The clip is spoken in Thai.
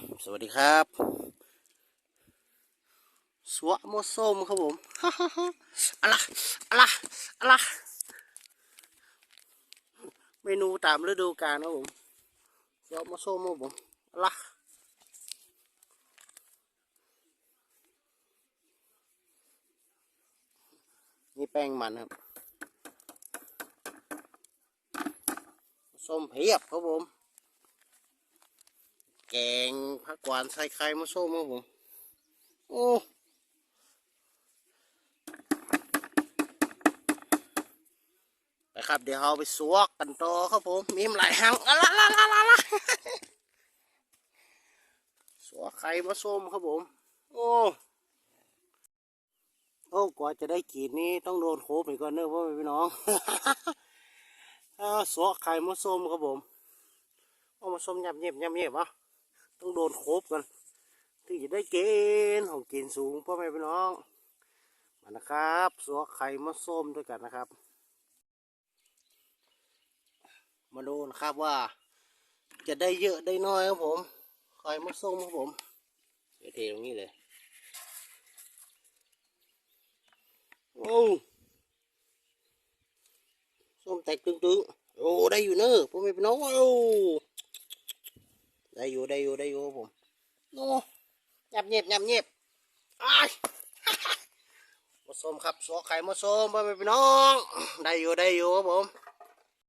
สวัสดีครับสวะโมส้มครับผมฮ่าฮ่าฮ่าอะไรอะไรอะไรเมนูตามฤดูกาลครับผมสวะโมส้มครับผมอะไรนี่แป้งมันครับ ส้มเพียบครับผม แกงผักหวานใส่ไข่มะส้มครับผม โอ้ไปครับเดี๋ยวเราไปสวกกันต่อครับผม มีหลายหางอะละละละละละสวกไข่มะส้มครับผม โอ้โอ้กว่าจะได้กินนี่ต้องโดนโคบอีกก่อนเนอะพ่อแม่พี่น้องสวกไข่มะส้มครับผม เอามาส้มยำเย็บยำเย็บอะ ต้องโดนโคบกันถึงจะได้เกินของกินสูงพ่อแม่พี่น้องมานะครับสัวไข่มะส้มด้วยกันนะครับ มาดูนะครับว่า จะได้เยอะได้น้อยครับผมไข่มะส้มครับผมเดี๋ยวเทตรงนี้เลยโอ้ส้มแตกตึงๆโอ้ได้อยู่เนอะพ่อแม่พี่น้องโอ้ ได้อยู่ได้อยู่ได้อยู่ผมโอ้ยับเงียบยับเงียบอ้ามาส้มครับสัวไข่มาส้มพ่อแม่พี่น้อง ได้อยู่ได้อยู่ครับผม